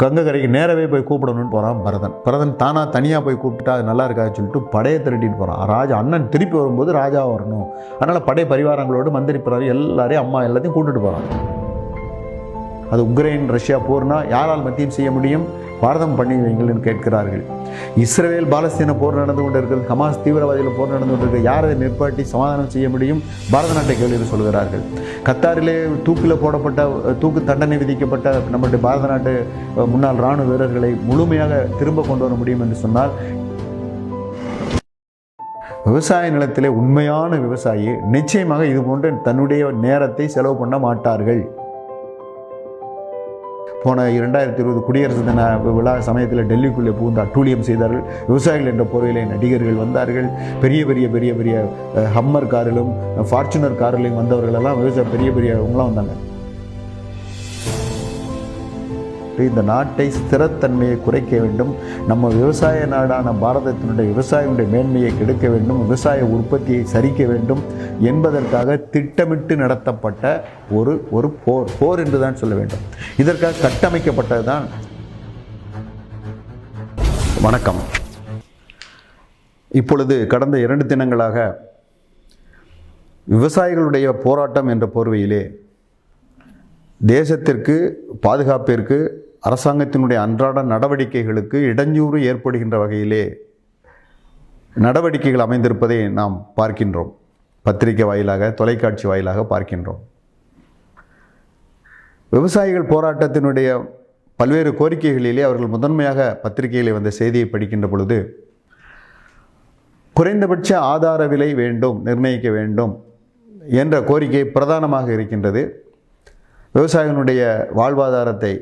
கங்கை கரைக்கு நேரவே போய் கூப்பிடணும்னு போகிறான் பரதன். பரதன் தானாக தனியாக போய் கூப்பிட்டா அது நல்லா இருக்காது சொல்லிட்டு படையை திரட்டிட்டு போகிறான் ராஜா அண்ணன் திருப்பி வரும்போது ராஜா வரணும். அதனால் படை பரிவாரங்களோடு மந்திரி பிறகு எல்லாரையும் அம்மா எல்லாத்தையும் கூட்டிட்டு போகிறான் அது உக்ரைன் ரஷ்யா போர்னால் யாரால் மத்தியம் செய்ய முடியும்? பாரதம் பண்ணி என்று கேட்கிறார்கள். இஸ்ரேல் பாலஸ்தீன போர் நடந்து கொண்டிருக்கிறது ஹமாஸ் தீவிரவாதிகள் போர் நடந்து கொண்டு யாரை நிற்பாட்டி சமாதானம் செய்ய முடியும்? பாரத நாட்டை கேள்வி என்று சொல்கிறார்கள். கத்தாரிலே தூக்கில் போடப்பட்ட தூக்கு தண்டனை விதிக்கப்பட்ட நம்முடைய பாரத நாட்டு முன்னாள் இராணுவ வீரர்களை முழுமையாக திரும்ப கொண்டு வர முடியும் என்று சொன்னால் விவசாய நிலத்திலே உண்மையான விவசாயி நிச்சயமாக இது போன்ற தன்னுடைய நேரத்தை செலவு பண்ண மாட்டார்கள். போன இரண்டாயிரத்தி இருபது குடியரசு தின விழா சமயத்தில் டெல்லிக்குள்ளே புகுந்து அட்டூழியம் செய்தார்கள். விவசாயிகள் என்ற போர்வையிலே நடிகர்கள் வந்தார்கள். பெரிய பெரிய பெரிய பெரிய ஹம்மர் காரிலும் ஃபார்ச்சுனர் காரிலையும் வந்தவர்கள் எல்லாம் விவசாய பெரிய பெரியவங்களாம் வந்தாங்க. இந்த நாட்டை ஸ்திரத்தன்மையை குறைக்க வேண்டும் நம்ம விவசாய நாடான பாரதத்தினுடைய விவசாயினுடைய மேன்மையை கெடுக்க வேண்டும் விவசாய உற்பத்தியை சரிக்க வேண்டும் என்பதற்காக திட்டமிட்டு நடத்தப்பட்ட ஒரு ஒரு போர் போர் என்று தான் சொல்ல வேண்டும். இதற்காக கட்டமைக்கப்பட்டது தான் வணக்கம். இப்பொழுது கடந்த இரண்டு தினங்களாக விவசாயிகளுடைய போராட்டம் என்ற போர்வையிலே தேசத்திற்கு பாதுகாப்பிற்கு அரசாங்கத்தினுடைய அன்றாட நடவடிக்கைகளுக்கு இடைஞ்சூறு ஏற்படுகின்ற வகையிலே நடவடிக்கைகள் அமைந்திருப்பதை நாம் பார்க்கின்றோம். பத்திரிகை வாயிலாக தொலைக்காட்சி வாயிலாக பார்க்கின்றோம். விவசாயிகள் போராட்டத்தினுடைய பல்வேறு கோரிக்கைகளிலே அவர்கள் முதன்மையாக பத்திரிகையில் வந்த செய்தியை படிக்கின்ற பொழுது குறைந்தபட்ச ஆதார விலை வேண்டும் நிர்ணயிக்க வேண்டும் என்ற கோரிக்கை பிரதானமாக இருக்கின்றது. விவசாயிகளுடைய வாழ்வாதாரத்தை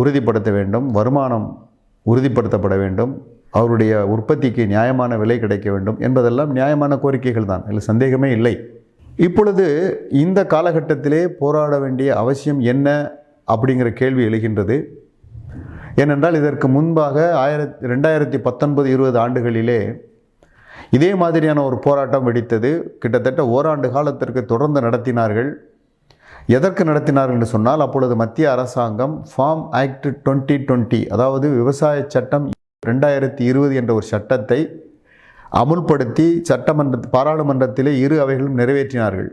உறுதிப்படுத்த வேண்டும் வருமானம் உறுதிப்படுத்தப்பட வேண்டும் அவருடைய உற்பத்திக்கு நியாயமான விலை கிடைக்க வேண்டும் என்பதெல்லாம் நியாயமான கோரிக்கைகள் தான். இல்லை சந்தேகமே இல்லை. இப்பொழுது இந்த காலகட்டத்திலே போராட வேண்டிய அவசியம் என்ன அப்படிங்கிற கேள்வி எழுகின்றது. ஏனென்றால் இதற்கு முன்பாக ஆயிரத்தி ரெண்டாயிரத்தி பத்தொன்பது இருபது ஆண்டுகளிலே இதே மாதிரியான ஒரு போராட்டம் வெடித்தது. கிட்டத்தட்ட ஓராண்டு காலத்திற்கு தொடர்ந்து நடத்தினார்கள். எதற்கு நடத்தினார்கள் என்று சொன்னால் அப்பொழுது மத்திய அரசாங்கம் ஃபார்ம் ஆக்ட் டுவெண்ட்டி டுவெண்ட்டி அதாவது விவசாய சட்டம் ரெண்டாயிரத்தி இருபது என்ற ஒரு சட்டத்தை அமுல்படுத்தி சட்டமன்ற பாராளுமன்றத்திலே இரு அவைகளும் நிறைவேற்றினார்கள்.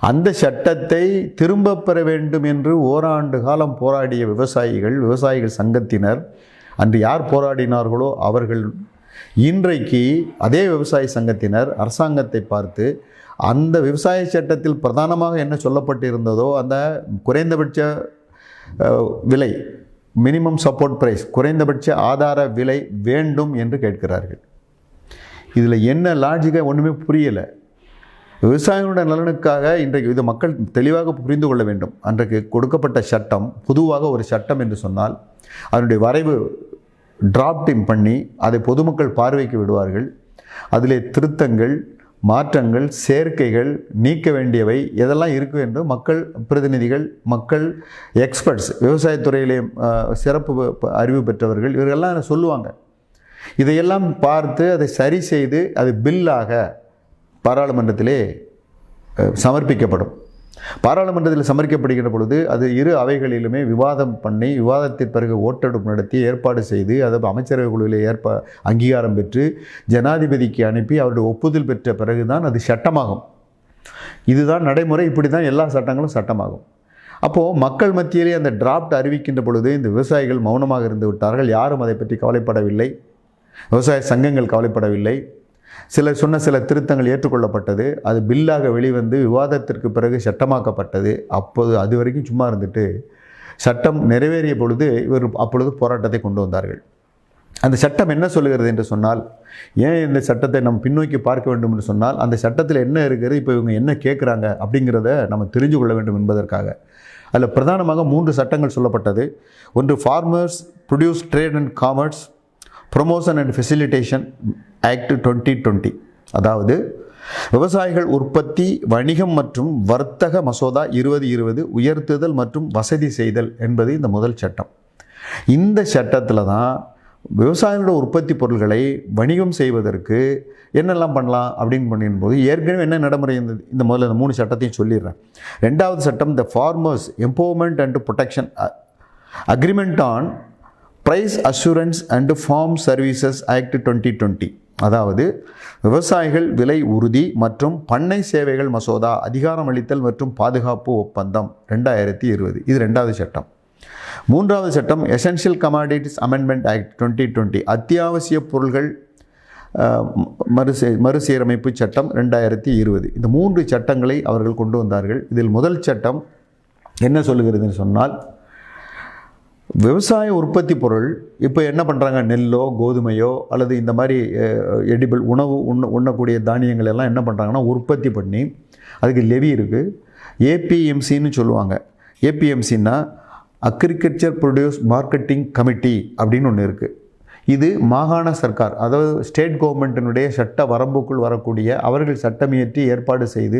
அந்த சட்டத்தை திரும்பப் பெற வேண்டும் என்று ஓராண்டு காலம் போராடிய விவசாயிகள் விவசாயிகள் சங்கத்தினர் அன்று யார் போராடினார்களோ அவர்கள் இன்றைக்கு அதே விவசாய சங்கத்தினர் அரசாங்கத்தை பார்த்து அந்த விவசாய சட்டத்தில் பிரதானமாக என்ன சொல்லப்பட்டிருந்ததோ அந்த குறைந்தபட்ச விலை மினிமம் சப்போர்ட் பிரைஸ் குறைந்தபட்ச ஆதார விலை வேண்டும் என்று கேட்கிறார்கள். இதில் என்ன லாஜிக்காக ஒன்றுமே புரியலை. விவசாயிகளுடைய நலனுக்காக இன்றைக்கு இது மக்கள் தெளிவாக புரிந்து கொள்ள வேண்டும். அன்றைக்கு கொடுக்கப்பட்ட சட்டம் பொதுவாக ஒரு சட்டம் என்று சொன்னால் அதனுடைய வரைவு டிராப்டிங் பண்ணி அதை பொதுமக்கள் பார்வைக்கு விடுவார்கள். அதிலே திருத்தங்கள் மாற்றங்கள் சேர்க்கைகள் நீக்க வேண்டியவை எதெல்லாம் இருக்கும் என்று மக்கள் பிரதிநிதிகள் மக்கள் எக்ஸ்பர்ட்ஸ் விவசாயத்துறையிலே சிறப்பு அறிவு பெற்றவர்கள் இவர்கள்லாம் சொல்லுவாங்க? இதையெல்லாம் பார்த்து அதை சரி செய்து அது பில்லாக பாராளுமன்றத்திலே சமர்ப்பிக்கப்படும். பாராளுமன்றத்தில் சமர்ப்பிக்கப்படுகின்ற பொழுது அது இரு அவைகளிலுமே விவாதம் பண்ணி விவாதத்திற்கு பிறகு ஓட்டெடுப்பு நடத்தி ஏற்பாடு செய்து அதை அமைச்சரவை குழுவில் ஏற்ப அங்கீகாரம் பெற்று ஜனாதிபதிக்கு அனுப்பி அவருடைய ஒப்புதல் பெற்ற பிறகுதான் அது சட்டமாகும். இதுதான் நடைமுறை இப்படி தான் எல்லா சட்டங்களும் சட்டமாகும். அப்போது மக்கள் மத்தியிலே அந்த டிராப்ட் அறிவிக்கின்ற பொழுது இந்த விவசாயிகள் மௌனமாக இருந்து விட்டார்கள். யாரும் அதை பற்றி கவலைப்படவில்லை. விவசாய சங்கங்கள் கவலைப்படவில்லை. சிலர் சொன்ன சில திருத்தங்கள் ஏற்றுக்கொள்ளப்பட்டது. அது பில்லாக வெளிவந்து விவாதத்திற்கு பிறகு சட்டமாக்கப்பட்டது. அப்போது அது வரைக்கும் சும்மா இருந்துட்டு சட்டம் நிறைவேறிய பொழுது இவர் அப்பொழுது போராட்டத்தை கொண்டு வந்தார்கள். அந்த சட்டம் என்ன சொல்லுகிறது என்று சொன்னால் ஏன் இந்த சட்டத்தை நம்ம பின்னோக்கி பார்க்க வேண்டும் என்று சொன்னால் அந்த சட்டத்தில் என்ன இருக்கிறது இப்போ இவங்க என்ன கேட்குறாங்க அப்படிங்கிறத நம்ம தெரிஞ்சு கொள்ள வேண்டும் என்பதற்காக. அதில் பிரதானமாக மூன்று சட்டங்கள் சொல்லப்பட்டது. ஒன்று farmers produce trade and commerce promotion and facilitation act twenty twenty அதாவது விவசாயிகள் உற்பத்தி வணிகம் மற்றும் வர்த்தக மசோதா இருபது இருபது உயர்த்துதல் மற்றும் வசதி செய்தல் என்பது இந்த முதல் சட்டம். இந்த சட்டத்தில் தான் விவசாயிகளோட உற்பத்தி பொருள்களை வணிகம் செய்வதற்கு என்னெல்லாம் பண்ணலாம் அப்படின்னு பண்ணும்போது ஏற்கனவே என்ன நடைமுறை இருந்தது இந்த முதல்ல இந்த மூணு சட்டத்தையும் சொல்லிடுறேன். ரெண்டாவது சட்டம் the farmers empowerment and protection agreement on price assurance and farm services act twenty twenty அதாவது விவசாயிகள் விலை உறுதி மற்றும் பண்ணை சேவைகள் மசோதா அதிகாரமளித்தல் மற்றும் பாதுகாப்பு ஒப்பந்தம் ரெண்டாயிரத்தி இருபது. இது ரெண்டாவது சட்டம். மூன்றாவது சட்டம் essential commodities amendment act twenty twenty அத்தியாவசிய பொருள்கள் மறுசீ மறுசீரமைப்பு சட்டம் ரெண்டாயிரத்தி இருபது. இந்த மூன்று சட்டங்களை அவர்கள் கொண்டு வந்தார்கள். இதில் முதல் சட்டம் என்ன சொல்லுகிறதுன்னு சொன்னால் விவசாய உற்பத்தி பொருள் இப்போ என்ன பண்ணுறாங்க நெல்லோ கோதுமையோ அல்லது இந்த மாதிரி எடிபிள் உணவு உண்ண உண்ணக்கூடிய தானியங்கள் எல்லாம் என்ன பண்ணுறாங்கன்னா உற்பத்தி பண்ணி அதுக்கு லெவி இருக்குது ஏபிஎம்சின்னு சொல்லுவாங்க. ஏபிஎம்சின்னா அக்ரிகல்ச்சர் ப்ரொடியூஸ் மார்க்கெட்டிங் கமிட்டி அப்படின்னு ஒன்று இருக்குது இது மாகாண சர்க்கார் அதாவது ஸ்டேட் கவர்மெண்ட்டினுடைய சட்ட வரம்புக்குள் வரக்கூடிய அவர்கள் சட்டமியற்றி ஏற்பாடு செய்து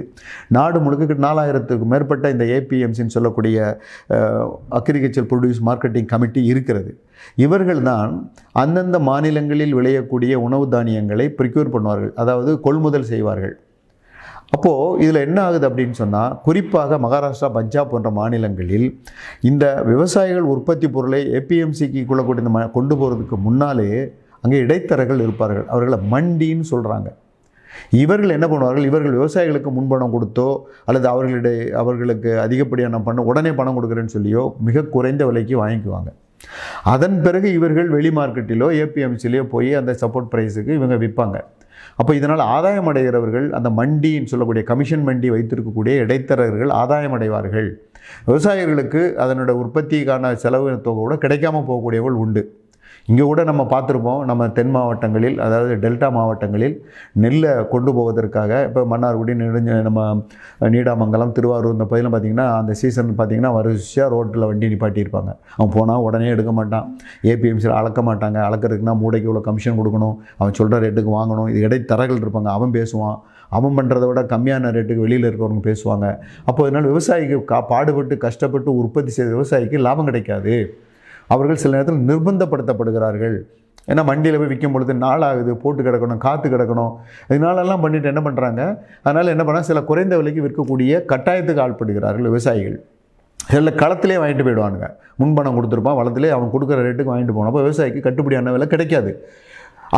நாடு முழுக்க நாலாயிரத்துக்கும் மேற்பட்ட இந்த ஏபிஎம்சின்னு சொல்லக்கூடிய அக்ரிகல்ச்சர் ப்ரொடியூஸ் மார்க்கெட்டிங் கமிட்டி இருக்கிறது. இவர்கள் தான் அந்தந்த மாநிலங்களில் விளையக்கூடிய உணவு தானியங்களை ப்ரிக்யூர் பண்ணுவார்கள். அதாவது கொள்முதல் செய்வார்கள். அப்போது இதில் என்ன ஆகுது அப்படின்னு சொன்னால் குறிப்பாக மகாராஷ்டிரா பஞ்சாப் போன்ற மாநிலங்களில் இந்த விவசாயிகள் உற்பத்தி பொருளை ஏபிஎம்சிக்கு கொள்ளக்கூடிய இந்த ம- கொண்டு போகிறதுக்கு முன்னாலே அங்கே இடைத்தரகர்கள் இருப்பார்கள். அவர்களை மண்டின்னு சொல்கிறாங்க இவர்கள் என்ன பண்ணுவார்கள்? இவர்கள் விவசாயிகளுக்கு முன்பணம் கொடுத்தோ அல்லது அவர்களுடைய அவர்களுக்கு அதிகப்படியான பணம் உடனே பணம் கொடுக்குறேன்னு சொல்லியோ மிக குறைந்த விலைக்கு வாங்கிக்குவாங்க. அதன் பிறகு இவர்கள் வெளி மார்க்கெட்டிலோ ஏபிஎம்சிலையோ போய் அந்த சப்போர்ட் ப்ரைஸுக்கு இவங்க விற்பாங்க. அப்போ இதனால் ஆதாயம் அடைகிறவர்கள் அந்த மண்டின்னு சொல்லக்கூடிய கமிஷன் மண்டி வைத்திருக்கக்கூடிய இடைத்தரகர்கள் ஆதாயம் அடைவார்கள் விவசாயிகளுக்கு அதனோட உற்பத்திக்கான செலவு தொகை கூட கிடைக்காம போகக்கூடியவர்கள் உண்டு. இங்கே கூட நம்ம பார்த்துருப்போம் நம்ம தென் மாவட்டங்களில் அதாவது டெல்டா மாவட்டங்களில் நெல்லை கொண்டு போவதற்காக இப்போ மன்னார்குடி நெடுஞ்ச நம்ம நீடாமங்கலம் திருவாரூர் இந்த பகுதியில் பார்த்திங்கன்னா அந்த சீசன் பார்த்திங்கன்னா வரிசையாக ரோட்டில் வண்டி நிப்பாட்டியிருப்பாங்க. அவன் போனால் உடனே எடுக்க மாட்டான். ஏபிஎம்சியில் அளக்க மாட்டாங்க. அளக்கிறதுக்குனா மூடைக்கு இவ்வளோ கமிஷன் கொடுக்கணும். அவன் சொல்கிற ரேட்டுக்கு வாங்கணும். இது இடைத்தரகர்கள் இருப்பாங்க. அவன் பேசுவான். அவன் பண்ணுறத விட கம்மியான ரேட்டுக்கு வெளியில் இருக்கிறவங்க பேசுவாங்க. அப்போ இதனால் விவசாயிக்கு கா பாடுபட்டு கஷ்டப்பட்டு உற்பத்தி செய்த விவசாயிக்கு லாபம் கிடைக்காது. அவர்கள் சில நேரத்தில் நிர்பந்தப்படுத்தப்படுகிறார்கள். ஏன்னா மண்டியில் போய் விற்கும் பொழுது நாளாகுது போட்டு கிடக்கணும் காற்று கிடக்கணும். இதனாலெல்லாம் பண்ணிட்டு என்ன பண்ணுறாங்க அதனால் என்ன பண்ணால் சில குறைந்த விலைக்கு விற்கக்கூடிய கட்டாயத்துக்கு ஆள்படுகிறார்கள் விவசாயிகள். சில களத்திலே வாங்கிட்டு போயிடுவானுங்க. முன்பணம் கொடுத்துருப்பான் வளத்திலே அவன் கொடுக்குற ரேட்டுக்கு வாங்கிட்டு போனப்போ விவசாயிக்கு கட்டுப்படியான விலை கிடைக்காது.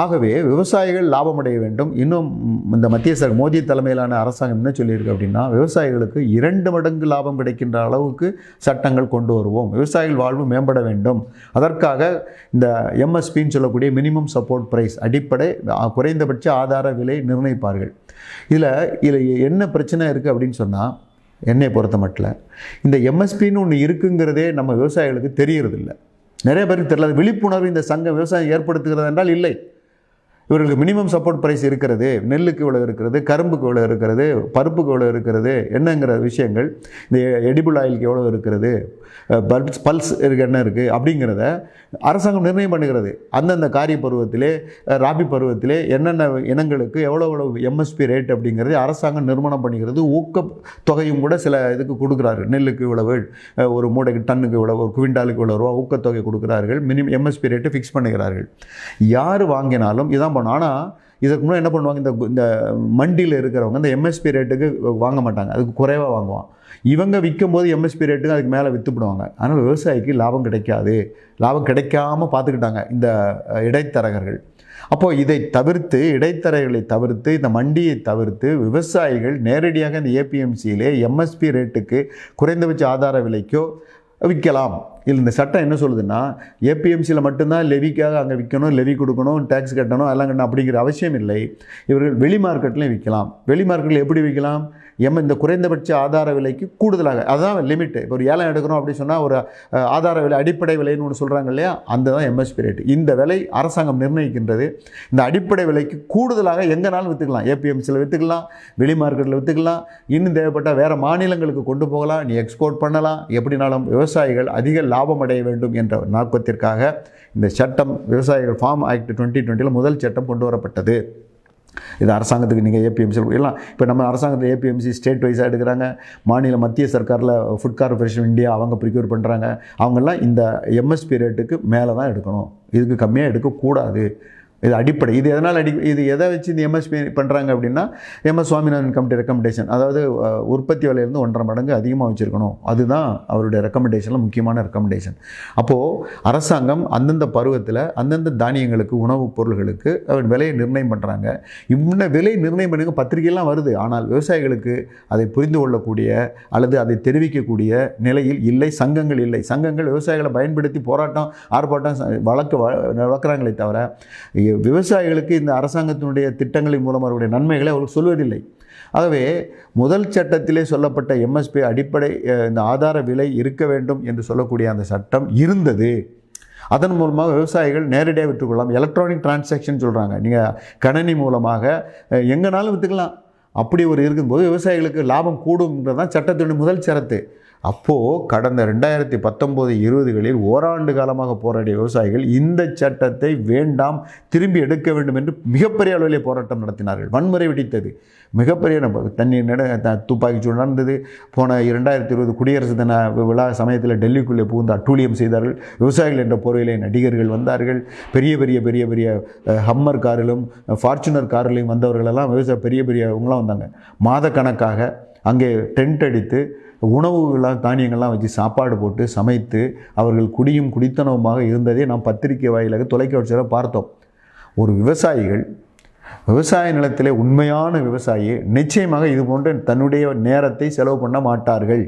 ஆகவே விவசாயிகள் லாபம் அடைய வேண்டும். இன்னும் இந்த மத்திய சர் மோடி தலைமையிலான அரசாங்கம் என்ன சொல்லியிருக்கு அப்படின்னா விவசாயிகளுக்கு இரண்டு மடங்கு லாபம் கிடைக்கின்ற அளவுக்கு சட்டங்கள் கொண்டு வருவோம். விவசாயிகள் வாழ்வு மேம்பட வேண்டும். அதற்காக இந்த எம்எஸ்பின்னு சொல்லக்கூடிய மினிமம் சப்போர்ட் ப்ரைஸ் அடிப்படை குறைந்தபட்ச ஆதார விலை நிர்ணயிப்பார்கள். இதில் இதில் என்ன பிரச்சனை இருக்குது அப்படின்னு சொன்னால் என்னை பொறுத்த மட்டில் இந்த எம்எஸ்பின்னு ஒன்று இருக்குங்கிறதே நம்ம விவசாயிகளுக்கு தெரியறதில்லை. நிறைய பேருக்கு தெரியல. விழிப்புணர்வு இந்த சங்கம் விவசாயம் ஏற்படுத்துகிறது என்றால் இல்லை. இவர்களுக்கு மினிமம் சப்போர்ட் ப்ரைஸ் இருக்கிறது நெல்லுக்கு இவ்வளோ இருக்கிறது கரும்புக்கு இவ்வளோ இருக்கிறது பருப்புக்கு இவ்வளோ இருக்கிறது என்னங்கிற விஷயங்கள் இந்த எடிபிள் ஆயிலுக்கு எவ்வளோ இருக்கிறது பல்ஸ் பல்ஸ் இருக்கு என்ன இருக்குது அப்படிங்கிறத அரசாங்கம் நிர்ணயம் பண்ணுகிறது. அந்தந்த காரிய பருவத்திலே ராபி பருவத்திலே என்னென்ன இனங்களுக்கு எவ்வளோ எவ்வளோ எம்எஸ்பி ரேட் அப்படிங்கிறது அரசாங்கம் நிர்மாணம் பண்ணிக்கிறது. ஊக்க தொகையும் கூட சில இதுக்கு கொடுக்குறாரு நெல்லுக்கு இவ்வளவு ஒரு மூடைக்கு டன்னுக்கு இவ்வளவு ஒரு குவிண்டாலுக்கு இவ்வளோ ரூபா ஊக்கத்தொகை கொடுக்குறார்கள். மினிமம் எம்எஸ்பி ரேட்டு ஃபிக்ஸ் பண்ணுகிறார்கள். யார் வாங்கினாலும் இதான் பண்ணும் ஆனால் இதுக்கு முன்னாடி என்ன பண்ணுவாங்க இந்த இந்த மண்டியில் இருக்கிறவங்க இந்த எம்எஸ்பி ரேட்டுக்கு வாங்க மாட்டாங்க. அதுக்கு குறைவாக வாங்குவான். இவங்க விற்கும் போது எம்எஸ்பி ரேட்டுக்கு அதுக்கு மேலே விற்றுப்படுவாங்க அதனால் விவசாயிக்கு லாபம் கிடைக்காது. லாபம் கிடைக்காம பார்த்துக்கிட்டாங்க இந்த இடைத்தரகர்கள். அப்போது இதை தவிர்த்து இடைத்தரகர்களை தவிர்த்து இந்த மண்டியை தவிர்த்து விவசாயிகள் நேரடியாக இந்த ஏபிஎம்சியிலே எம்எஸ்பி ரேட்டுக்கு குறைந்தபட்ச ஆதார விலைக்கோ விற்கலாம். இதில் இந்த சட்டம் என்ன சொல்லுதுன்னா ஏபிஎம்சியில் மட்டும்தான் லெவிக்காக அங்கே விற்கணும் லெவி கொடுக்கணும் டேக்ஸ் கட்டணும் அதெல்லாம் கட்டணும் அப்படிங்கிற அவசியம் இல்லை. இவர்கள் வெளி மார்க்கெட்லேயும் விற்கலாம். வெளி மார்க்கெட்டில் எப்படி விற்கலாம்? எம் இந்த குறைந்தபட்ச ஆதார விலைக்கு கூடுதலாக அதுதான் லிமிட்டு இப்போ ஒரு ஏலம் எடுக்கணும் அப்படின்னு சொன்னால் ஒரு ஆதார விலை அடிப்படை விலைன்னு ஒன்று சொல்கிறாங்க இல்லையா? அந்த தான் எம்எஸ்பி ரேட் இந்த விலை அரசாங்கம் நிர்ணயிக்கின்றது. இந்த அடிப்படை விலைக்கு கூடுதலாக எங்கேனாலும் விற்றுக்கலாம் ஏபிஎம்சியில் விற்றுக்கலாம் வெளி மார்க்கெட்டில் விற்றுக்கலாம் இன்னும் தேவைப்பட்ட வேறு மாநிலங்களுக்கு கொண்டு போகலாம். நீ எக்ஸ்போர்ட் பண்ணலாம். எப்படினாலும் விவசாயிகள் அதிக லாபம் அடைய வேண்டும் என்ற நோக்கத்திற்காக இந்த சட்டம் விவசாயிகள் ஃபார்ம் ஆக்ட் டுவெண்ட்டி டுவெண்ட்டியில் முதல் சட்டம் கொண்டு வரப்பட்டது. இது அரசாங்கத்துக்கு நீங்கள் ஏபிஎம்சி எல்லாம் இப்போ நம்ம அரசாங்கத்தில் ஏபிஎம்சி ஸ்டேட் வைஸாக எடுக்கிறாங்க. மாநில மத்திய சர்க்காரில் ஃபுட் கார்பரேஷன் இந்தியா அவங்க ப்ரிக்யூர் பண்ணுறாங்க அவங்கெல்லாம் இந்த எம்எஸ்பி ரேட்டுக்கு மேலே தான் எடுக்கணும். இதுக்கு கம்மியாக எடுக்கக்கூடாது. இது அடிப்படை. இது எதனால் அடி இது எதை வச்சு இந்த எம்எஸ்பி பண்ணுறாங்க அப்படின்னா எம்எஸ் சுவாமிநாதன் கமிட்டி ரெக்கமெண்டேஷன் அதாவது உற்பத்தி விலையிலேருந்து ஒன்றரை மடங்கு அதிகமாக வச்சுருக்கணும். அதுதான் அவருடைய ரெக்கமெண்டேஷனில் முக்கியமான ரெக்கமெண்டேஷன் அப்போது அரசாங்கம் அந்தந்த பருவத்தில் அந்தந்த தானியங்களுக்கு உணவுப் பொருள்களுக்கு அவர் விலையை நிர்ணயம் பண்ணுறாங்க இன்னும் விலை நிர்ணயம் பண்ணுங்க பத்திரிகைலாம் வருது. ஆனால் விவசாயிகளுக்கு அதை புரிந்து கொள்ளக்கூடிய அல்லது அதை தெரிவிக்கக்கூடிய நிலையில் இல்லை சங்கங்கள் இல்லை. சங்கங்கள் விவசாயிகளை பயன்படுத்தி போராட்டம் ஆர்ப்பாட்டம் வழக்கு வ- வளர்க்குறாங்களே தவிர இ- விவசாயிகளுக்கு இந்த அரசாங்கத்தினுடைய திட்டங்களின் மூலம் அவருடைய நன்மைகளை அவர்கள் சொல்வதில்லை. ஆகவே முதல் சட்டத்திலே சொல்லப்பட்ட எம்எஸ்பி அடிப்படை இந்த ஆதார விலை இருக்க வேண்டும் என்று சொல்லக்கூடிய அந்த சட்டம் இருந்தது. அதன் மூலமாக விவசாயிகள் நேரடியாக விற்றுக்கொள்ளலாம். எலக்ட்ரானிக் டிரான்சாக்ஷன் சொல்கிறாங்க நீங்கள் கணனி மூலமாக எங்கேனாலும் விற்றுக்கலாம் அப்படி ஒரு இருக்கும்போது விவசாயிகளுக்கு லாபம் கூடும்ன்றது தான் சட்டத்தினுடைய முதல் சரத்து அப்போது கடந்த ரெண்டாயிரத்தி பத்தொம்போது இருபதுகளில் ஓராண்டு காலமாக போராடிய விவசாயிகள் இந்த சட்டத்தை வேண்டாம் திரும்பி எடுக்க வேண்டும் என்று மிகப்பெரிய அளவிலே போராட்டம் நடத்தினார்கள். வன்முறை வெடித்தது. மிகப்பெரிய நம்ப- தண்ணீர் நட த- துப்பாக்கி சூடு நடந்தது. போன இரண்டாயிரத்தி இருபது குடியரசு தின விழா சமயத்தில் டெல்லிக்குள்ளே புகுந்து அட்டூழியம் செய்தார்கள். விவசாயிகள் என்ற போர்வையிலே நடிகர்கள் வந்தார்கள். பெரிய பெரிய பெரிய பெரிய ஹம்மர் காரிலும் ஃபார்ச்சுனர் காரிலையும் வந்தவர்களெல்லாம் விவசாய பெரிய பெரியவங்களாம் வந்தாங்க. மாதக்கணக்காக அங்கே டென்ட் அடித்து உணவுகள்லாம் தானியங்கள்லாம் வச்சு சாப்பாடு போட்டு சமைத்து அவர்கள் குடியும் குடித்தனவுமாக இருந்ததே நாம் பத்திரிகை வாயிலாக தொலைக்காட்சியில் பார்த்தோம். ஒரு விவசாயிகள் விவசாய நிலத்திலே உண்மையான விவசாயி நிச்சயமாக இது போன்ற தன்னுடைய நேரத்தை செலவு பண்ண மாட்டார்கள்.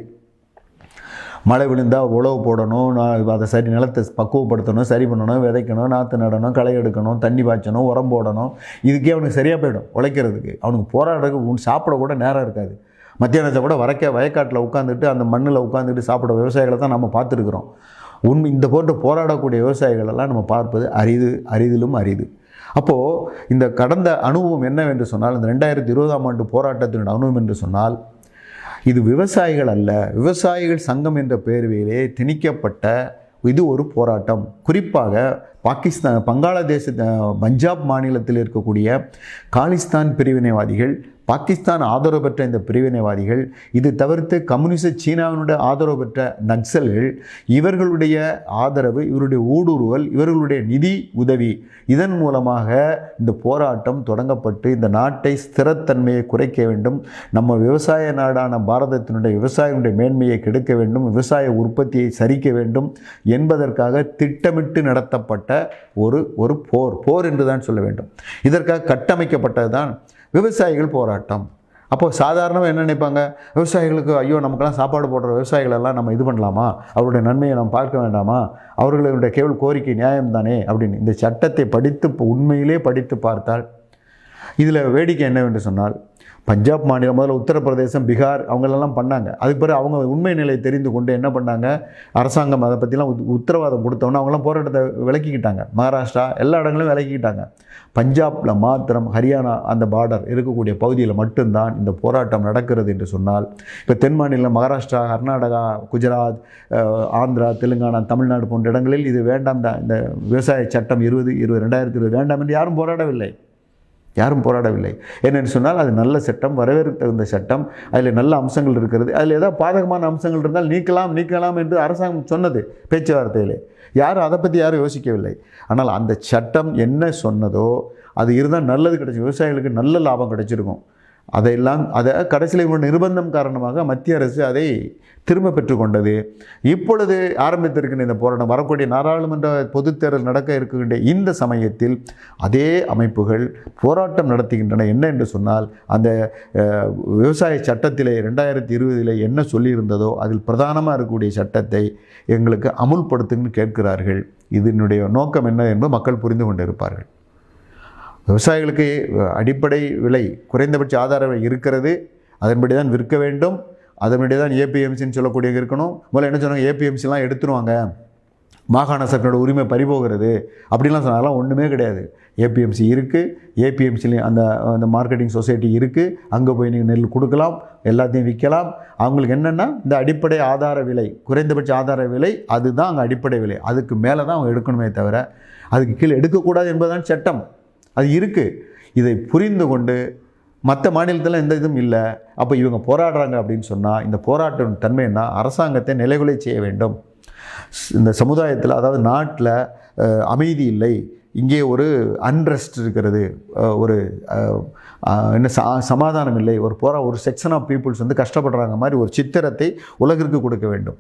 மழை விழுந்தால் உழவு போடணும் நான் அதை சரி நிலத்தை பக்குவப்படுத்தணும் சரி பண்ணணும் விதைக்கணும் நாற்று நடணும் களை எடுக்கணும் தண்ணி பாய்ச்சணும் உரம் போடணும். இதுக்கே அவனுக்கு சரியாக போயிடும் உழைக்கிறதுக்கு. அவனுக்கு போராடுறதுக்கு சாப்பிட கூட நேரம் இருக்காது. மத்தியானத்தை கூட வரைக்க வயக்காட்டில் உட்காந்துட்டு அந்த மண்ணில் உட்காந்துட்டு சாப்பிட விவசாயிகளை தான் நம்ம பார்த்துருக்குறோம். உண்மை இந்த போன்று போராடக்கூடிய விவசாயிகளெல்லாம் நம்ம பார்ப்பது அரிது அரிதிலும் அரிது. அப்போது இந்த கடந்த அனுபவம் என்னவென்று சொன்னால் இந்த ரெண்டாயிரத்தி இருபதாம் ஆண்டு போராட்டத்தினுடைய அனுபவம் என்று சொன்னால் இது விவசாயிகள் அல்ல. விவசாயிகள் சங்கம் என்ற பேர்வையிலே திணிக்கப்பட்ட இது ஒரு போராட்டம். குறிப்பாக பாகிஸ்தான் வங்காளதேச பஞ்சாப் மாநிலத்தில் இருக்கக்கூடிய காலிஸ்தான் பிரிவினைவாதிகள் பாகிஸ்தான் ஆதரவு பெற்ற இந்த பிரிவினைவாதிகள் இது தவிர்த்து கம்யூனிஸ்ட் சீனாவினுடைய ஆதரவு பெற்ற நக்சல்கள் இவர்களுடைய ஆதரவு இவருடைய ஊடுருவல் இவர்களுடைய நிதி உதவி இதன் மூலமாக இந்த போராட்டம் தொடங்கப்பட்டு இந்த நாட்டை ஸ்திரத்தன்மையை குறைக்க வேண்டும் நம்ம விவசாய நாடான பாரதத்தினுடைய விவசாயினுடைய மேன்மையை கெடுக்க வேண்டும் விவசாய உற்பத்தியை சரிக்க வேண்டும் என்பதற்காக திட்டமிட்டு நடத்தப்பட்ட ஒரு ஒரு போர் போர் என்று தான் சொல்ல வேண்டும். இதற்காக கட்டமைக்கப்பட்டது தான் விவசாயிகள் போராட்டம். அப்போது சாதாரணமாக என்ன நினைப்பாங்க? விவசாயிகளுக்கு ஐயோ நமக்கெல்லாம் சாப்பாடு போடுற விவசாயிகளெல்லாம் நம்ம இது பண்ணலாமா? அவருடைய நன்மையை நம்ம பார்க்க வேண்டாமா? அவர்களுடைய கேவல் கோரிக்கை நியாயம் தானே அப்படின்னு இந்த சட்டத்தை படித்து உண்மையிலே படித்து பார்த்தால் இதில் வேடிக்கை என்னவென்று சொன்னால் பஞ்சாப் மாநிலம் முதல்ல உத்தரப்பிரதேசம் பீகார் அவங்களெல்லாம் பண்ணாங்க. அதுக்கு பிறகு அவங்க உண்மை நிலையை தெரிந்து கொண்டு என்ன பண்ணாங்க? அரசாங்கம் அதை பற்றிலாம் உத்- உத்தரவாதம் கொடுத்தோன்னே அவங்களாம் போராட்டத்தை விலக்கிக்கிட்டாங்க. மகாராஷ்டிரா எல்லா இடங்களும் விலக்கிக்கிட்டாங்க. பஞ்சாபில் மாத்திரம் ஹரியானா அந்த பார்டர் இருக்கக்கூடிய பகுதியில் மட்டும்தான் இந்த போராட்டம் நடக்கிறது என்று சொன்னால் இப்போ தென் மாநிலம் மகாராஷ்டிரா கர்நாடகா குஜராத் ஆந்திரா தெலுங்கானா தமிழ்நாடு போன்ற இடங்களில் இது வேண்டாம் தான். இந்த விவசாய சட்டம் இருபது இருபது ரெண்டாயிரத்தி இருபது வேண்டாம் என்று யாரும் போராடவில்லை. யாரும் போராடவில்லை. என்னென்னு சொன்னால் அது நல்ல சட்டம் வரவேற்க தகுந்த சட்டம் அதில் நல்ல அம்சங்கள் இருக்கிறது. அதில் ஏதாவது பாதகமான அம்சங்கள் இருந்தால் நீக்கலாம் நீக்கலாம் என்று அரசாங்கம் சொன்னது பேச்சுவார்த்தையிலே. யாரும் அதை பற்றி யாரும் யோசிக்கவில்லை. ஆனால் அந்த சட்டம் என்ன சொன்னதோ அது இருந்தால் நல்லது கிடைச்சி விவசாயிகளுக்கு நல்ல லாபம் கிடைச்சிருக்கும். அதையெல்லாம் அதை கடைசியில் இவங்க நிர்பந்தம் காரணமாக மத்திய அரசு அதை திரும்ப பெற்றுக்கொண்டது இப்பொழுது ஆரம்பித்திருக்கின்ற இந்த போராட்டம் வரக்கூடிய நாடாளுமன்ற பொதுத் தேர்தல் நடக்க இருக்கின்ற இந்த சமயத்தில் அதே அமைப்புகள் போராட்டம் நடத்துகின்றன. என்ன என்று சொன்னால் அந்த விவசாய சட்டத்திலே ரெண்டாயிரத்தி இருபதில் என்ன சொல்லியிருந்ததோ அதில் பிரதானமாக இருக்கக்கூடிய சட்டத்தை எங்களுக்கு அமுல்படுத்துன்னு கேட்கிறார்கள். இதனுடைய நோக்கம் என்ன என்று மக்கள் புரிந்து கொண்டிருப்பார்கள். விவசாயிகளுக்கு அடிப்படை விலை குறைந்தபட்ச ஆதார விலை இருக்கிறது. அதன்படி தான் விற்க வேண்டும். அதன்படி தான் ஏபிஎம்சின்னு சொல்லக்கூடிய இருக்கணும். முதல்ல என்ன சொன்னாங்க? ஏபிஎம்சிலாம் எடுத்துருவாங்க. மாகாண சர்க்காரோட உரிமை பறிபோகிறது. அப்படிலாம் சொன்னாலாம் ஒன்றுமே கிடையாது. ஏபிஎம்சி இருக்குது ஏபிஎம்சிலையும் அந்த அந்த மார்க்கெட்டிங் சொசைட்டி இருக்குது அங்கே போய் நீங்கள் நெல் கொடுக்கலாம். எல்லாத்தையும் விற்கலாம். அவங்களுக்கு என்னென்னா இந்த அடிப்படை ஆதார விலை குறைந்தபட்ச ஆதார விலை அதுதான் அங்கே அடிப்படை விலை. அதுக்கு மேலே தான் அவங்க எடுக்கணுமே தவிர அதுக்கு கீழே எடுக்கக்கூடாது என்பதுதான் சட்டம். அது இருக்குது இதை புரிந்து கொண்டு மற்ற மாநிலத்தில் எந்த இதுவும் இல்லை. அப்போ இவங்க போராடுறாங்க அப்படின்னு சொன்னால் இந்த போராட்டம் தன்மை என்ன அரசாங்கத்தை நிலைகுலை செய்ய வேண்டும். இந்த சமுதாயத்தில் அதாவது நாட்டில் அமைதி இல்லை. இங்கே ஒரு அன்ரெஸ்ட் இருக்கிறது. ஒரு என்ன ச சமாதானம் இல்லை. ஒரு போரா ஒரு செக்ஷன் ஆஃப் பீப்புள்ஸ் வந்து கஷ்டப்படுறாங்க மாதிரி ஒரு சித்திரத்தை உலகிற்கு கொடுக்க வேண்டும்.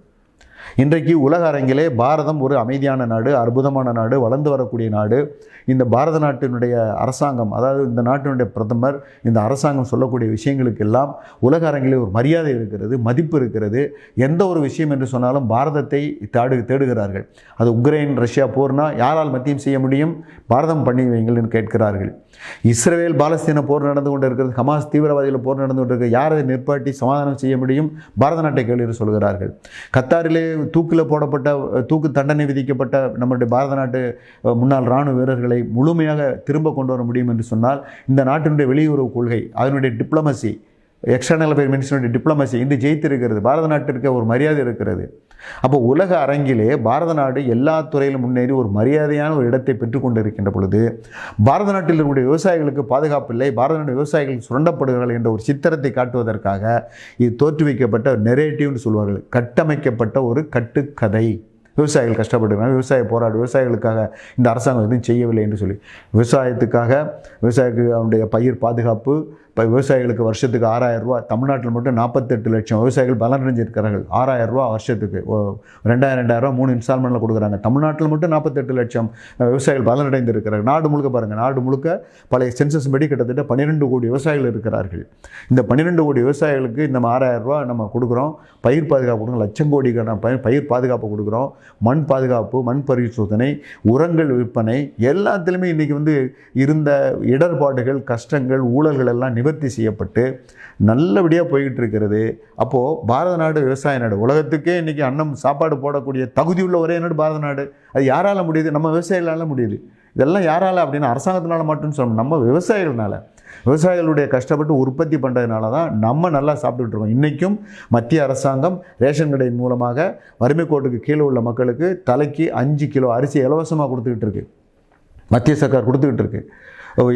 இன்றைக்கு உலக அரங்கிலே பாரதம் ஒரு அமைதியான நாடு அற்புதமான நாடு வளர்ந்து வரக்கூடிய நாடு. இந்த பாரத நாட்டினுடைய அரசாங்கம் அதாவது இந்த நாட்டினுடைய பிரதமர் இந்த அரசாங்கம் சொல்லக்கூடிய விஷயங்களுக்கெல்லாம் உலக அரங்கிலே ஒரு மரியாதை இருக்கிறது மதிப்பு இருக்கிறது. எந்த ஒரு விஷயம் என்று சொன்னாலும் பாரதத்தை தேடு தேடுகிறார்கள். அது உக்ரைன் ரஷ்யா போர்னா யாரால் மத்தியம் செய்ய முடியும்? பாரதம் பண்ணி வைங்கள் என்று கேட்கிறார்கள். இஸ்ரேல் பாலஸ்தீன போர் நடந்து கொண்டு இருக்கிறது ஹமாஸ் தீவிரவாதிகள் போர் நடந்து கொண்டு இருக்கிறது யார் அதை நிற்பாட்டி சமாதானம் செய்ய முடியும்? பாரத நாட்டை கேள்வி சொல்கிறார்கள். கத்தாரிலே தூக்கில் போடப்பட்ட தூக்கு தண்டனை விதிக்கப்பட்ட நம்முடைய பாரத நாட்டு முன்னாள் இராணுவ வீரர்களை முழுமையாக திரும்ப கொண்டு வர முடியும் என்று சொன்னால் இந்த நாட்டினுடைய வெளியுறவு கொள்கை அதனுடைய டிப்ளமசி எக்ஸ்டர்னல் அஃபேர் மினிஸ்டருடைய டிப்ளமசி இன்று ஜெயித்திருக்கிறது. பாரத நாட்டிற்கு ஒரு மரியாதை இருக்கிறது. அப்போ உலக அரங்கிலே பாரத நாடு எல்லா துறையிலும் முன்னேறி ஒரு மரியாதையான ஒரு இடத்தை பெற்றுக்கொண்டு இருக்கின்ற பொழுது பாரத நாட்டில் இருக்கக்கூடிய விவசாயிகளுக்கு பாதுகாப்பு இல்லை பாரத நாடு விவசாயிகள் சுரண்டப்படுகிறார்கள் என்ற ஒரு சித்திரத்தை காட்டுவதற்காக இது தோற்றுவிக்கப்பட்ட நெரேட்டிவ்னு சொல்வார்கள். கட்டமைக்கப்பட்ட ஒரு கட்டுக்கதை. விவசாயிகள் கஷ்டப்படுகிறாங்க விவசாய போராடு விவசாயிகளுக்காக இந்த அரசாங்கம் எதுவும் செய்யவில்லை என்று சொல்லி விவசாயத்துக்காக விவசாயிக்கு அவனுடைய பயிர் பாதுகாப்பு இப்போ விவசாயிகளுக்கு வருஷத்துக்கு ஆறாயிரம் ரூபா தமிழ்நாட்டில் மட்டும் நாற்பத்தெட்டு லட்சம் விவசாயிகள் பலனடைஞ்சிருக்கிறார்கள். ஆறாயிரம் ரூபா வருஷத்துக்கு ரெண்டாயிரம் ரெண்டாயிரரூவா மூணு இன்ஸ்டால்மெண்ட்டில் கொடுக்குறாங்க. தமிழ்நாட்டில் மட்டும் நாற்பத்தெட்டு லட்சம் விவசாயிகள் பலனடைந்திருக்கிறார்கள். நாடு முழுக்க பாருங்கள் நாடு முழுக்க பழைய சென்சஸ் படி கிட்டத்தட்ட பன்னிரெண்டு கோடி விவசாயிகள் இருக்கிறார்கள். இந்த பன்னிரெண்டு கோடி விவசாயிகளுக்கு நம்ம ஆறாயிரம் ரூபா நம்ம கொடுக்குறோம். பயிர் பாதுகாப்பு கொடுக்குறோம் லட்சம் கோடிக்கான பயிர் பயிர் பாதுகாப்பு கொடுக்குறோம். மண் பாதுகாப்பு மண் பரிசோதனை உரங்கள் விற்பனை எல்லாத்துலேயுமே இன்றைக்கி வந்து இருந்த இடர்பாடுகள் கஷ்டங்கள் ஊழல்கள் எல்லாம் நிவர்த்தி செய்யப்பட்டு நல்லபடியாக போய்கிட்டு இருக்கிறது அப்போது பாரத நாடு விவசாய நாடு. உலகத்துக்கே இன்றைக்கி அன்னம் சாப்பாடு போடக்கூடிய தகுதி உள்ள ஒரே நாடு பாரத நாடு. அது யாரால முடியுது? நம்ம விவசாயிகளால் முடியுது. இதெல்லாம் யாரால் அப்படின்னு அரசாங்கத்தினால மட்டும் சொல்லணும். நம்ம விவசாயிகள்னால. விவசாயிகளுடைய கஷ்டப்பட்டு உற்பத்தி பண்ணுறதுனால தான் நம்ம நல்லா சாப்பிட்டுட்டு இருக்கோம் இன்றைக்கும் மத்திய அரசாங்கம் ரேஷன் கடை மூலமாக வறுமை கோட்டுக்கு கீழே உள்ள மக்களுக்கு தலைக்கு அஞ்சு கிலோ அரிசி இலவசமாக கொடுத்துக்கிட்டு இருக்கு மத்திய சர்க்கார் கொடுத்துக்கிட்டு இருக்குது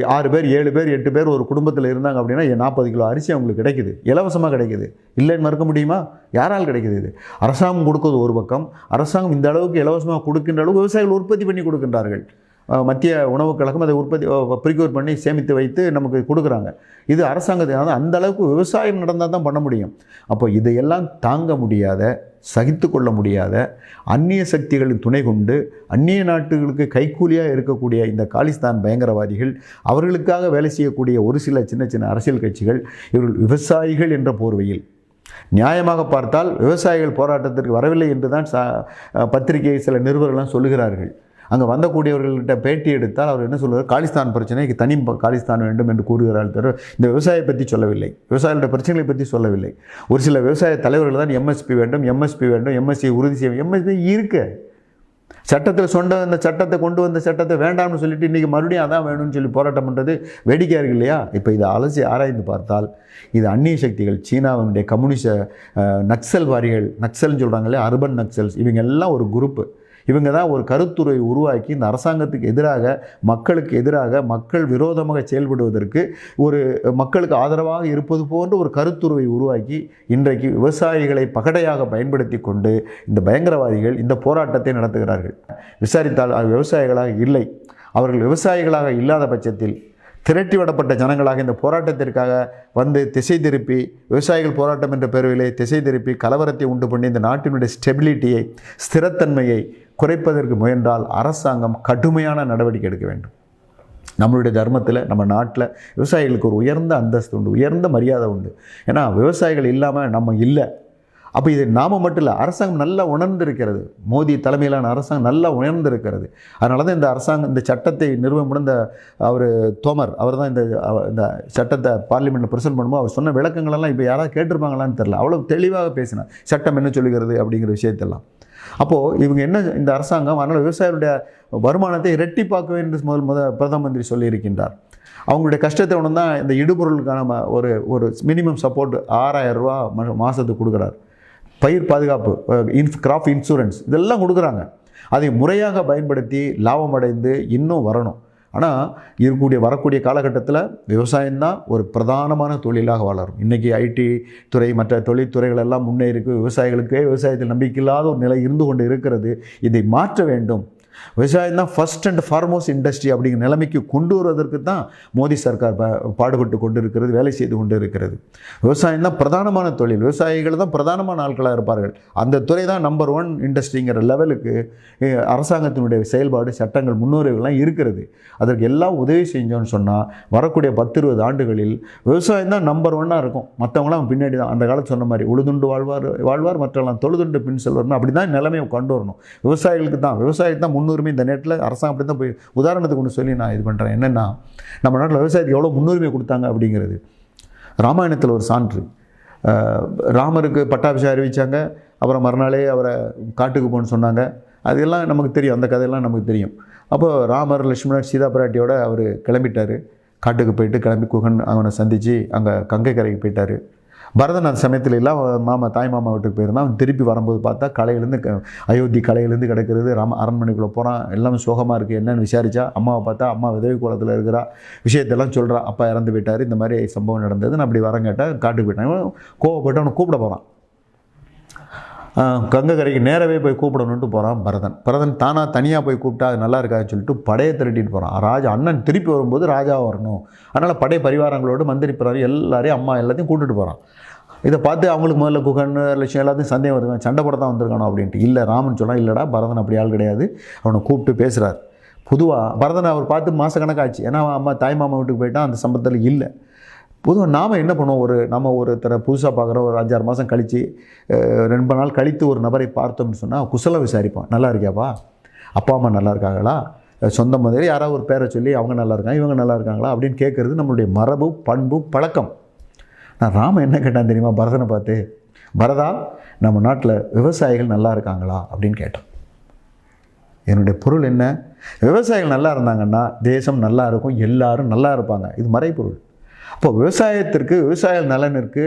ஆறு பேர் ஏழு பேர் எட்டு பேர் ஒரு குடும்பத்தில் இருந்தாங்க அப்படின்னா நாற்பது கிலோ அரிசி அவங்களுக்கு கிடைக்குது. இலவசமாக கிடைக்குது. இல்லைன்னு மறுக்க முடியுமா? யாரால் கிடைக்குது இது? அரசாங்கம் கொடுக்குறது ஒரு பக்கம். அரசாங்கம் இந்த அளவுக்கு இலவசமாக கொடுக்கின்ற அளவுக்கு விவசாயிகள் உற்பத்தி பண்ணி கொடுக்கின்றார்கள். மத்திய உணவுக் கழகம் அதை உற்பத்தி ப்ரிக்யூர் பண்ணி சேமித்து வைத்து நமக்கு கொடுக்குறாங்க. இது அரசாங்கத்தை அதாவது அந்த அளவுக்கு விவசாயம் நடந்தால் தான் பண்ண முடியும். அப்போ இதையெல்லாம் தாங்க முடியாத சகித்து கொள்ள முடியாத அந்நிய சக்திகளின் துணை கொண்டு அந்நிய நாட்டுகளுக்கு கைக்கூலியாக இருக்கக்கூடிய இந்த காலிஸ்தான் பயங்கரவாதிகள் அவர்களுக்காக வேலை செய்யக்கூடிய ஒரு சில சின்ன சின்ன அரசியல் கட்சிகள் இவர்கள் விவசாயிகள் என்ற போர்வையில். நியாயமாக பார்த்தால் விவசாயிகள் போராட்டத்திற்கு வரவில்லை என்று தான் சா பத்திரிகை சில நிருபர்கள்லாம் சொல்லுகிறார்கள். அங்கே வந்தக்கூடியவர்கள்கிட்ட பேட்டி எடுத்தால் அவர் என்ன சொல்வார்? காலிஸ்தான் பிரச்சனைக்கு தனி காலிஸ்தான் வேண்டும் என்று கூறுகிறார் தவிர இந்த விவசாய பற்றி சொல்லவில்லை. விவசாயிகளோட பிரச்சனைகளை பற்றி சொல்லவில்லை. ஒரு சில விவசாய தலைவர்கள் தான் எம்எஸ்பி வேண்டும் எம்எஸ்பி வேண்டும் எம்எஸ்சி உறுதி செய்ய எம்எஸ்பி இருக்கு. சட்டத்தில் சொன்ன அந்த சட்டத்தை கொண்டு வந்த சட்டத்தை வேண்டாம்னு சொல்லிட்டு இன்றைக்கி மறுபடியும் அதான் வேணும்னு சொல்லி போராட்டம் பண்ணுறது வேடிக்கையாக இருக்கு இல்லையா? இப்போ இதை அலசி ஆராய்ந்து பார்த்தால் இது அந்நிய சக்திகள் சீனாவினுடைய கம்யூனிச நக்சல்வாரிகள் நக்சல்னு சொல்கிறாங்க இல்லையா? அர்பன் நக்சல்ஸ் இவங்க எல்லாம் ஒரு குரூப்பு இவங்க தான் ஒரு கருத்துரை உருவாக்கி இந்த அரசாங்கத்துக்கு எதிராக மக்களுக்கு எதிராக மக்கள் விரோதமாக செயல்படுவதற்கு ஒரு மக்களுக்கு ஆதரவாக இருப்பது போன்ற ஒரு கருத்துருவை உருவாக்கி இன்றைக்கு விவசாயிகளை பகடையாக பயன்படுத்தி கொண்டு இந்த பயங்கரவாதிகள் இந்த போராட்டத்தை நடத்துகிறார்கள். விசாரித்தால் அது விவசாயிகளாக இல்லை. அவர்கள் விவசாயிகளாக இல்லாத பட்சத்தில் திரட்டி விடப்பட்ட ஜனங்களாக இந்த போராட்டத்திற்காக வந்து திசை திருப்பி விவசாயிகள் போராட்டம் என்ற பெருவிலே திசை திருப்பி கலவரத்தை உண்டு பண்ணி இந்த நாட்டினுடைய ஸ்டெபிலிட்டியை ஸ்திரத்தன்மையை குறைப்பதற்கு முயன்றால் அரசாங்கம் கடுமையான நடவடிக்கை எடுக்க வேண்டும். நம்மளுடைய தர்மத்தில் நம்ம நாட்டில் விவசாயிகளுக்கு ஒரு உயர்ந்த அந்தஸ்து உண்டு உயர்ந்த மரியாதை உண்டு. ஏன்னா விவசாயிகள் இல்லாமல் நம்ம இல்லை. அப்போ இது நாம மட்டும் இல்லை அரசாங்கம் நல்லா உணர்ந்திருக்கிறது. மோடி தலைமையிலான அரசாங்கம் நல்லா உணர்ந்திருக்கிறது. அதனால தான் இந்த அரசாங்கம் இந்த சட்டத்தை நிறுவனம் முடிந்த அவர் தோமர் அவர் தான் இந்த இந்த சட்டத்தை பார்லிமெண்ட்டில் ப்ரெசென்ட் பண்ணும்போது அவர் சொன்ன விளக்கங்களெல்லாம் இப்போ யாராவது கேட்டிருப்பாங்களான்னு தெரில அவ்வளோ தெளிவாக பேசினார். சட்டம் என்ன சொல்லுகிறது அப்படிங்கிற விஷயத்தெல்லாம். அப்போது இவங்க என்ன இந்த அரசாங்கம் அதனால் விவசாயிகளுடைய வருமானத்தை இரட்டிப்பாக்க என்று முதல் முத பிரதம மந்திரி சொல்லியிருக்கின்றார். அவங்களுடைய கஷ்டத்தை ஒன்று தான் இந்த இடுபொருளுக்கான ஒரு ஒரு மினிமம் சப்போர்ட் ஆறாயிரம் ரூபா மா- மாதத்துக்கு கொடுக்குறார். பயிர் பாதுகாப்பு இன்ஸ் கிராப் இன்சூரன்ஸ் இதெல்லாம் கொடுக்குறாங்க. அதை முறையாக பயன்படுத்தி லாபம் அடைந்து இன்னும் வரணும். ஆனால் இருக்கக்கூடிய வரக்கூடிய காலகட்டத்தில் விவசாயம்தான் ஒரு பிரதானமான தொழிலாக வளரும். இன்றைக்கி ஐடி துறை மற்ற தொழில்துறைகள் எல்லாம் முன்னேறிக்கு விவசாயிகளுக்கே விவசாயத்தில் நம்பிக்கை இல்லாத ஒரு நிலை இருந்து கொண்டு இருக்கிறது. இதை மாற்ற வேண்டும். விவசாயம் தான் ஃபர்ஸ்ட் அண்ட் ஃபார்மோஸ்ட் இண்டஸ்ட்ரி அப்படிங்கிற நிலைமைக்கு கொண்டு வருவதற்கு தான் மோடி சர்க்கார் பா- பாடுபட்டு கொண்டு இருக்கிறது வேலை செய்து கொண்டு இருக்கிறது விவசாயம் தான் பிரதானமான தொழில். விவசாயிகள் தான் பிரதானமான ஆட்களாக இருப்பார்கள். அந்த துறை தான் நம்பர் ஒன் இண்டஸ்ட்ரிங்கிற லெவலுக்கு அரசாங்கத்தினுடைய செயல்பாடு சட்டங்கள் முன்னுரிமைகள்லாம் இருக்கிறது. அதற்கு எல்லாம் உதவி செஞ்சோன்னு சொன்னால் வரக்கூடிய பத்து இருபது ஆண்டுகளில் விவசாயம் தான் நம்பர் ஒன்னாக இருக்கும். மற்றவங்களாம் பின்னாடி தான். அந்த காலத்து சொன்ன மாதிரி உழுதுண்டு வாழ்வார் வாழ்வார் மற்றவங்களாம் தொழுதுண்டு பின் செல்வார்னு அப்படி தான் நிலைமையை கொண்டு வரணும். விவசாயிகளுக்கு தான். விவசாயி தான் முன் முன்னுரிமை இந்த நேரத்தில் அரசாங்கம் அப்படி தான் போய் உதாரணத்துக்கு ஒன்று சொல்லி நான் இது பண்ணுறேன் என்னென்னா நம்ம நாட்டில் விவசாயத்துக்கு எவ்வளோ முன்னுரிமை கொடுத்தாங்க அப்படிங்கிறது. ராமாயணத்தில் ஒரு சான்று. ராமருக்கு பட்டாபிஷேகம் அறிவித்தாங்க அப்புறம் மறுநாளே அவரை காட்டுக்கு போகணுன்னு சொன்னாங்க. அதெல்லாம் நமக்கு தெரியும். அந்த கதையெல்லாம் நமக்கு தெரியும். அப்போ ராமர் லட்சுமணர் சீதா பிராட்டியோட அவர் கிளம்பிட்டார். காட்டுக்கு போயிட்டு கிளம்பி குகன் அவனை சந்தித்து அங்கே கங்கை கரைக்கு போயிட்டார். பரதன் அந்த சமயத்துல எல்லாம் மாமா தாய் மாமா வீட்டுக்கு போயிருந்தான் அவன் திருப்பி வரும்போது பார்த்தா கலையிலேருந்து க அயோத்தி கலையிலேருந்து கிடக்கிறது ராம அரண்மனைக்குள்ளே போகிறான் எல்லாமே சோகமாக இருக்குது என்னன்னு விசாரிச்சா அம்மாவை பார்த்தா அம்மா விதவி கோலத்தில் இருக்கிறா விஷயத்தெல்லாம் சொல்கிறா அப்பா இறந்து போயிட்டார் இந்த மாதிரி சம்பவம் நடந்தது நான் அப்படி வரேன் கேட்டேன் காட்டுக்கு போயிட்டான். கோவப்பட்டு அவனை கூப்பிட போகிறான் கங்கை கரைக்கு நேரவே போய் கூப்பிடணுன்ட்டு போகிறான் பரதன். பரதன் தானாக தனியாக போய் கூப்பிட்டா அது நல்லா இருக்காதுன்னு சொல்லிட்டு படையை திரட்டிட்டு போகிறான் ராஜா அண்ணன் திருப்பி வரும்போது ராஜா வரணும். அதனால் படை பரிவாரங்களோடு மந்திரி பிறாரி எல்லாரையும் அம்மா எல்லாத்தையும் கூட்டுட்டு போகிறான் இதை பார்த்து அவங்களுக்கு முதல்ல குகன் லட்சம் எல்லாத்தையும் சந்தேகம் வருவேன் சண்டை போட தான் வந்திருக்கானோ அப்படின்ட்டு. இல்லை ராமன் சொன்னால் இல்லைடா பரதன் அப்படி ஆள் கிடையாது. அவனை கூப்பிட்டு பேசுகிறார் பொதுவாக பரதனை அவர் பார்த்து மாதக்கணக்காச்சு ஏன்னா அம்மா தாய் மாமா வீட்டுக்கு போயிட்டால் அந்த சம்பந்தத்தில் இல்லை. பொதுவாக நாம் என்ன பண்ணுவோம்? ஒரு நம்ம ஒருத்தரை புதுசாக பார்க்குறோம் ஒரு அஞ்சாறு மாதம் கழித்து ரெண்டு நாள் கழித்து ஒரு நபரை பார்த்தோம்னு சொன்னால் குசலம் விசாரிப்போம் நல்லா இருக்கியாப்பா? அப்பா அம்மா நல்லா இருக்காங்களா? சொந்த மாதிரி யாராவது ஒரு பேரை சொல்லி அவங்க நல்லா இருக்காங்க இவங்க நல்லா இருக்காங்களா? அப்படின்னு கேட்குறது நம்மளுடைய மரபு பண்பு பழக்கம். நான் ராம என்ன கேட்டான் தெரியுமா? பரதனை பார்த்து பரதா நம்ம நாட்டில் விவசாயிகள் நல்லா இருக்காங்களா? அப்படின்னு கேட்டோம் என்னுடைய பொருள் என்ன? விவசாயிகள் நல்லா இருந்தாங்கன்னா தேசம் நல்லா இருக்கும் எல்லாரும் நல்லா இருப்பாங்க. இது மறைப்பொருள் அப்போ விவசாயத்திற்கு விவசாய நலனிற்கு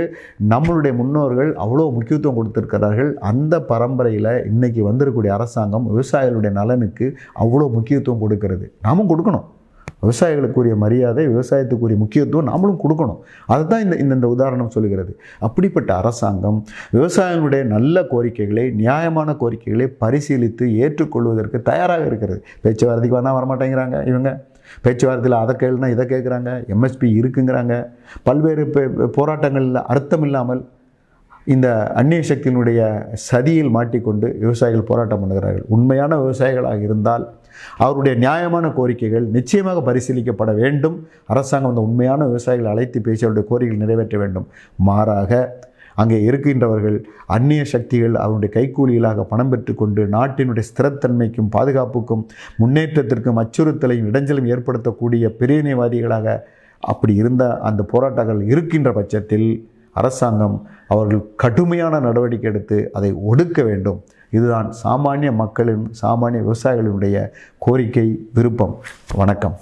நம்மளுடைய முன்னோர்கள் அவ்வளோ முக்கியத்துவம் கொடுத்துருக்கிறார்கள். அந்த பரம்பரையில் இன்றைக்கி வந்திருக்கக்கூடிய அரசாங்கம் விவசாயிகளுடைய நலனுக்கு அவ்வளோ முக்கியத்துவம் கொடுக்கிறது. நாமும் கொடுக்கணும். விவசாயிகளுக்குரிய மரியாதை விவசாயத்துக்குரிய முக்கியத்துவம் நாமளும் கொடுக்கணும். அதுதான் இந்த இந்த உதாரணம் சொல்லுகிறது. அப்படிப்பட்ட அரசாங்கம் விவசாயிகளுடைய நல்ல கோரிக்கைகளை நியாயமான கோரிக்கைகளை பரிசீலித்து ஏற்றுக்கொள்வதற்கு தயாராக இருக்கிறது. பேச்சுவார்த்தைக்கு வந்தால் வரமாட்டேங்கிறாங்க இவங்க. பேச்சுவார்த்தையில் அதை கேளுனா இதை கேட்குறாங்க எம்எஸ்பி இருக்குங்கிறாங்க. பல்வேறு பே- போராட்டங்களில் அர்த்தம் இல்லாமல் இந்த அந்நிய சக்தியினுடைய சதியில் மாட்டிக்கொண்டு விவசாயிகள் போராட்டம் பண்ணுகிறார்கள். உண்மையான விவசாயிகளாக இருந்தால் அவருடைய நியாயமான கோரிக்கைகள் நிச்சயமாக பரிசீலிக்கப்பட வேண்டும். அரசாங்கம் அந்த உண்மையான விவசாயிகளை அழைத்து பேசி அவருடைய கோரிக்கைகள் நிறைவேற்ற வேண்டும். மாறாக அங்கே இருக்கின்றவர்கள் அந்நிய சக்திகள் அவருடைய கைக்கூலிகளாக பணம் பெற்றுக்கொண்டு நாட்டினுடைய ஸ்திரத்தன்மைக்கும் பாதுகாப்புக்கும் முன்னேற்றத்திற்கும் அச்சுறுத்தலையும் இடைஞ்சலும் ஏற்படுத்தக்கூடிய பிரிவினைவாதிகளாக அப்படி இருந்த அந்த போராட்டங்கள் இருக்கின்ற பட்சத்தில் அரசாங்கம் அவர்கள் கடுமையான நடவடிக்கை எடுத்து அதை ஒடுக்க வேண்டும். இதுதான் சாமானிய மக்களின் சாமானிய விவசாயிகளினுடைய கோரிக்கை விருப்பம். வணக்கம்.